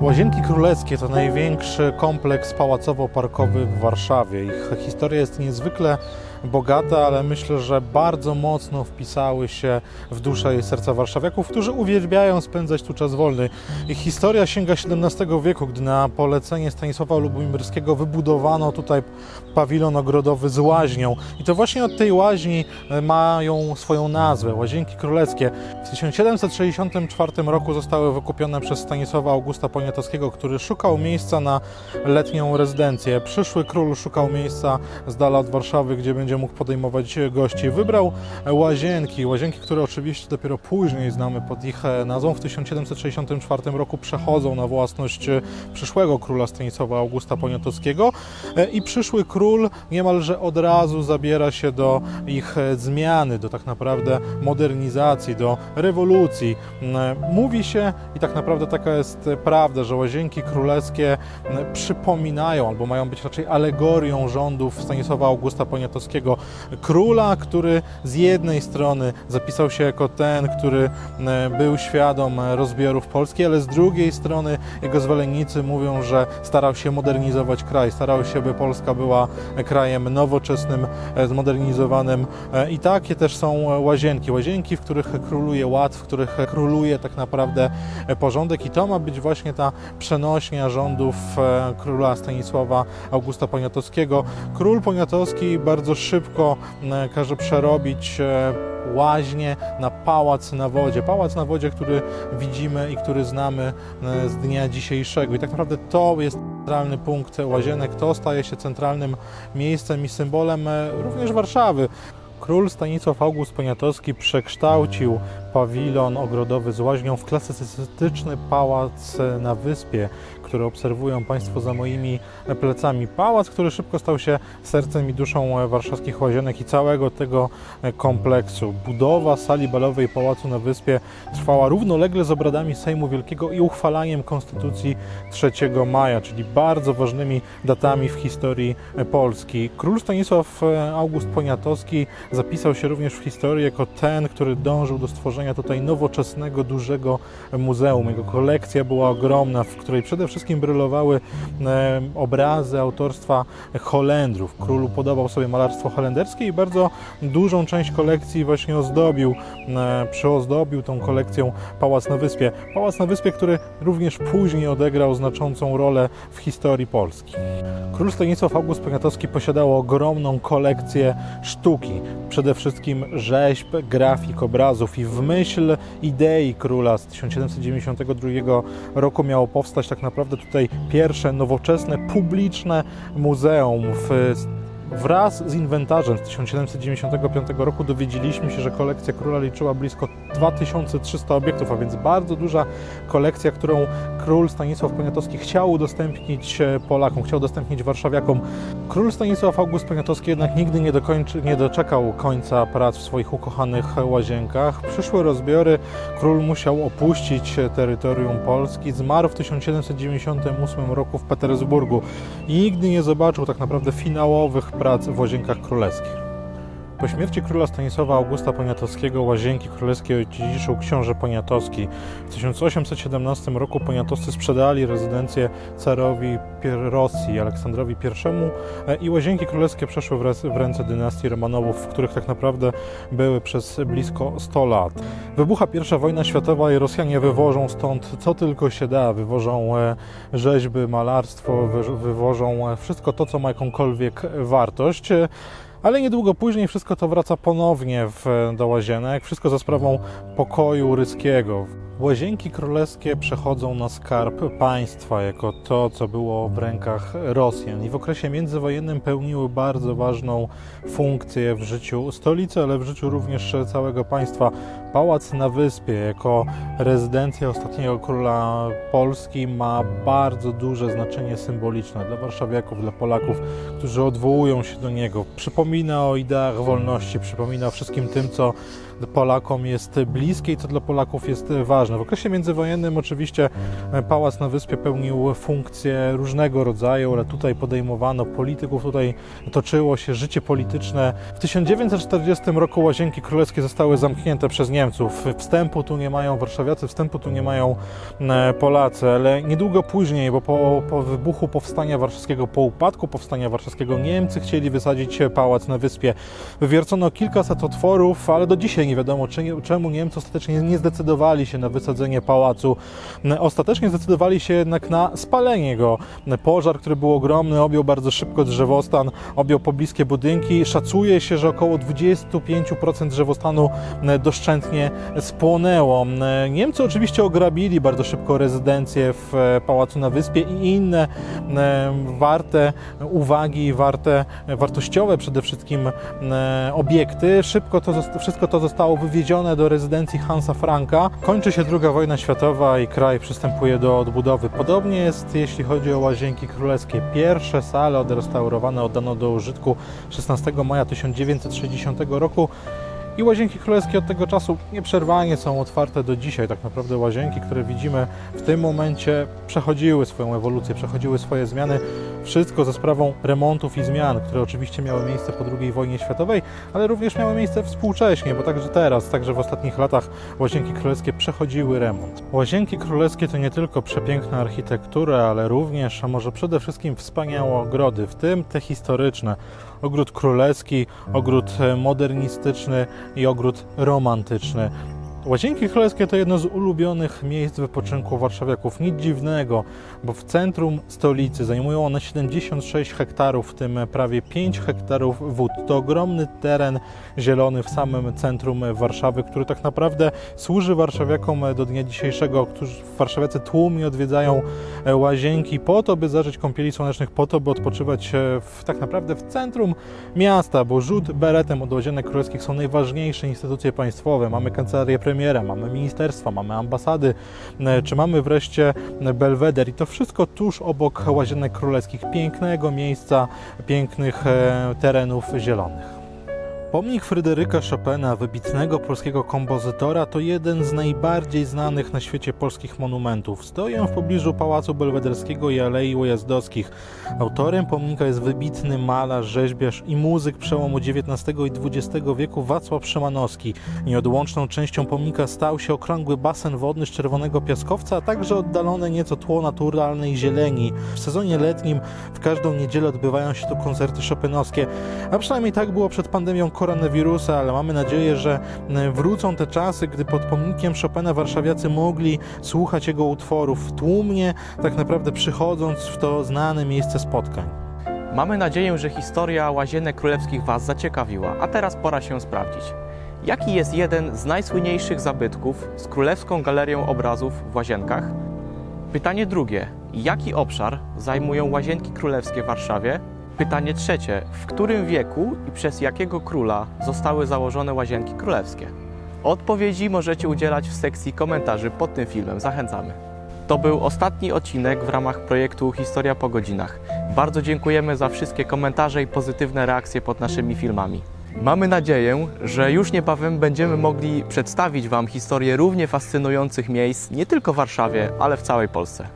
Łazienki Królewskie to największy kompleks pałacowo-parkowy w Warszawie. Ich historia jest niezwykle bogata, ale myślę, że bardzo mocno wpisały się w duszę i serca warszawiaków, którzy uwielbiają spędzać tu czas wolny. Ich historia sięga XVII wieku, gdy na polecenie Stanisława Lubomirskiego wybudowano tutaj pawilon ogrodowy z łaźnią. I to właśnie od tej łaźni e, mają swoją nazwę, Łazienki Królewskie. W 1764 roku zostały wykupione przez Stanisława Augusta Poniatowskiego, który szukał miejsca na letnią rezydencję. Przyszły król szukał miejsca z dala od Warszawy, gdzie będzie mógł podejmować gości. Wybrał łazienki, łazienki, które oczywiście dopiero później znamy pod ich e, nazwą. W 1764 roku przechodzą na własność e, przyszłego króla Stanisława Augusta Poniatowskiego E, i przyszły król niemalże od razu zabiera się do ich zmiany, do tak naprawdę modernizacji, do rewolucji. M, Mówi się i tak naprawdę taka jest prawda, że łazienki królewskie m, przypominają albo mają być raczej alegorią rządów Stanisława Augusta Poniatowskiego, króla, który z jednej strony zapisał się jako ten, który m, był świadom e, rozbiorów Polski, ale z drugiej strony jego zwolennicy mówią, że starał się modernizować kraj, starał się, by Polska była krajem nowoczesnym, e, zmodernizowanym E, i takie też są e, łazienki. Łazienki, w których króluje ład, w których króluje tak naprawdę e, porządek i to ma być właśnie ta przenośnia rządów e, króla Stanisława Augusta Poniatowskiego. Król Poniatowski bardzo szybko każe przerobić e, łaźnię na pałac na wodzie. Pałac na wodzie, który widzimy i który znamy e, z dnia dzisiejszego. I tak naprawdę to jest centralny punkt łazienek. To staje się centralnym miejscem i symbolem e, również Warszawy. Król Stanisław August Poniatowski przekształcił pawilon ogrodowy z łaźnią w klasyczny pałac na wyspie, który obserwują Państwo za moimi plecami. Pałac, który szybko stał się sercem i duszą warszawskich łazienek i całego tego kompleksu. Budowa sali balowej Pałacu na Wyspie trwała równolegle z obradami Sejmu Wielkiego i uchwalaniem Konstytucji 3 maja, czyli bardzo ważnymi datami w historii Polski. Król Stanisław August Poniatowski zapisał się również w historii jako ten, który dążył do stworzenia tutaj nowoczesnego, dużego muzeum. Jego kolekcja była ogromna, w której przede wszystkim brylowały e, obrazy autorstwa Holendrów. Król podobał sobie malarstwo holenderskie i bardzo dużą część kolekcji właśnie ozdobił, e, przyozdobił tą kolekcją Pałac na Wyspie. Pałac na Wyspie, który również później odegrał znaczącą rolę w historii Polski. Król Stanisław August Poniatowski posiadał ogromną kolekcję sztuki, przede wszystkim rzeźb, grafik, obrazów i w myśl idei króla z 1792 roku miało powstać tak naprawdę tutaj pierwsze nowoczesne, publiczne muzeum. W Wraz z inwentarzem z 1795 roku dowiedzieliśmy się, że kolekcja króla liczyła blisko 2300 obiektów, a więc bardzo duża kolekcja, którą król Stanisław Poniatowski chciał udostępnić e, Polakom, chciał udostępnić warszawiakom. Król Stanisław August Poniatowski jednak nigdy nie, dokończy, nie doczekał końca prac w swoich ukochanych łazienkach. Przyszły rozbiory, król musiał opuścić terytorium Polski. Zmarł w 1798 roku w Petersburgu i nigdy nie zobaczył tak naprawdę finałowych prac w Łazienkach Królewskich. Po śmierci króla Stanisława Augusta Poniatowskiego łazienki królewskie odziedziczył książę Poniatowski. W 1817 roku Poniatowscy sprzedali rezydencję carowi Rosji Aleksandrowi I e, i łazienki królewskie przeszły w ręce- dynastii Romanowów, w których tak naprawdę były przez blisko 100 lat. Wybucha I wojna światowa i Rosjanie wywożą stąd co tylko się da. Wywożą e, rzeźby, malarstwo, wy- wywożą e, wszystko to, co ma jakąkolwiek wartość. Ale niedługo później wszystko to wraca ponownie w, do łazienek, wszystko za sprawą pokoju ryskiego. Łazienki królewskie przechodzą na skarb państwa jako to, co było w rękach Rosjan i w okresie międzywojennym pełniły bardzo ważną funkcję w życiu stolicy, ale w życiu również całego państwa. Pałac na Wyspie jako rezydencja ostatniego króla Polski ma bardzo duże znaczenie symboliczne dla warszawiaków, dla Polaków, którzy odwołują się do niego. Przypomina o ideach wolności, przypomina o wszystkim tym, co Polakom jest bliskie i co dla Polaków jest ważne. W okresie międzywojennym oczywiście Pałac na Wyspie pełnił funkcje różnego rodzaju, ale tutaj podejmowano polityków, tutaj toczyło się życie polityczne. W 1940 roku Łazienki Królewskie zostały zamknięte przez Niemców. Wstępu tu nie mają warszawiacy, wstępu tu nie mają e, Polacy, ale niedługo później, bo po, po wybuchu Powstania Warszawskiego, po upadku Powstania Warszawskiego Niemcy chcieli wysadzić pałac na wyspie. Wywiercono kilkaset otworów, ale do dzisiaj nie wiadomo, czemu Niemcy ostatecznie nie zdecydowali się na wysadzenie pałacu. Ostatecznie zdecydowali się jednak na spalenie go. Pożar, który był ogromny, objął bardzo szybko drzewostan, objął pobliskie budynki. Szacuje się, że około 25% drzewostanu doszczętnie spłonęło. Niemcy oczywiście ograbili bardzo szybko rezydencję w Pałacu na Wyspie i inne e, warte uwagi, warte, wartościowe przede wszystkim e, obiekty. Szybko to, wszystko to zostało wywiezione do rezydencji Hansa Franka. Kończy się II wojna światowa i kraj przystępuje do odbudowy. Podobnie jest jeśli chodzi o Łazienki Królewskie. Pierwsze sale odrestaurowane oddano do użytku 16 maja 1960 roku. I łazienki królewskie od tego czasu nieprzerwanie są otwarte do dzisiaj. Tak naprawdę łazienki, które widzimy w tym momencie, przechodziły swoją ewolucję, przechodziły swoje zmiany. Wszystko za sprawą remontów i zmian, które oczywiście miały miejsce po II wojnie światowej, ale również miały miejsce współcześnie, bo także teraz, także w ostatnich latach łazienki królewskie przechodziły remont. Łazienki królewskie to nie tylko przepiękna architektura, ale również, a może przede wszystkim wspaniałe ogrody, w tym te historyczne. Ogród królewski, ogród e, modernistyczny i ogród romantyczny. Łazienki Królewskie to jedno z ulubionych miejsc wypoczynku warszawiaków. Nic dziwnego, bo w centrum stolicy zajmują one 76 hektarów, w tym prawie 5 hektarów wód. To ogromny teren zielony w samym centrum Warszawy, który tak naprawdę służy warszawiakom do dnia dzisiejszego, którzy warszawiacy tłumnie odwiedzają łazienki po to, by zażyć kąpieli słonecznych, po to, by odpoczywać e, w, tak naprawdę w centrum miasta, bo rzut beretem od Łazienek Królewskich są najważniejsze instytucje państwowe. Mamy kancelarię premiera, mamy ministerstwa, mamy ambasady, e, czy mamy wreszcie Belweder i to wszystko tuż obok Łazienek Królewskich, pięknego miejsca, pięknych e, terenów zielonych. Pomnik Fryderyka Chopina, wybitnego polskiego kompozytora, to jeden z najbardziej znanych na świecie polskich monumentów. Stoi on w pobliżu Pałacu Belwederskiego i Alei Ujazdowskich. Autorem pomnika jest wybitny malarz, rzeźbiarz i muzyk przełomu XIX i XX wieku Wacław Szymanowski. Nieodłączną częścią pomnika stał się okrągły basen wodny z czerwonego piaskowca, a także oddalone nieco tło naturalnej zieleni. W sezonie letnim w każdą niedzielę odbywają się tu koncerty chopinowskie, a przynajmniej tak było przed pandemią koronawirusa, ale mamy nadzieję, że e, wrócą te czasy, gdy pod pomnikiem Chopina warszawiacy mogli słuchać jego utworów tłumnie, tak naprawdę przychodząc w to znane miejsce spotkań. Mamy nadzieję, że historia Łazienek Królewskich Was zaciekawiła, a teraz pora się sprawdzić. Jaki jest jeden z najsłynniejszych zabytków z Królewską Galerią Obrazów w Łazienkach? Pytanie drugie. Jaki obszar zajmują Łazienki Królewskie w Warszawie? Pytanie trzecie. W którym wieku i przez jakiego króla zostały założone Łazienki Królewskie? Odpowiedzi możecie udzielać w sekcji komentarzy pod tym filmem. Zachęcamy. To był ostatni odcinek w ramach projektu Historia po godzinach. Bardzo dziękujemy za wszystkie komentarze i pozytywne reakcje pod naszymi filmami. Mamy nadzieję, że już niebawem będziemy mogli przedstawić Wam historię równie fascynujących miejsc nie tylko w Warszawie, ale w całej Polsce.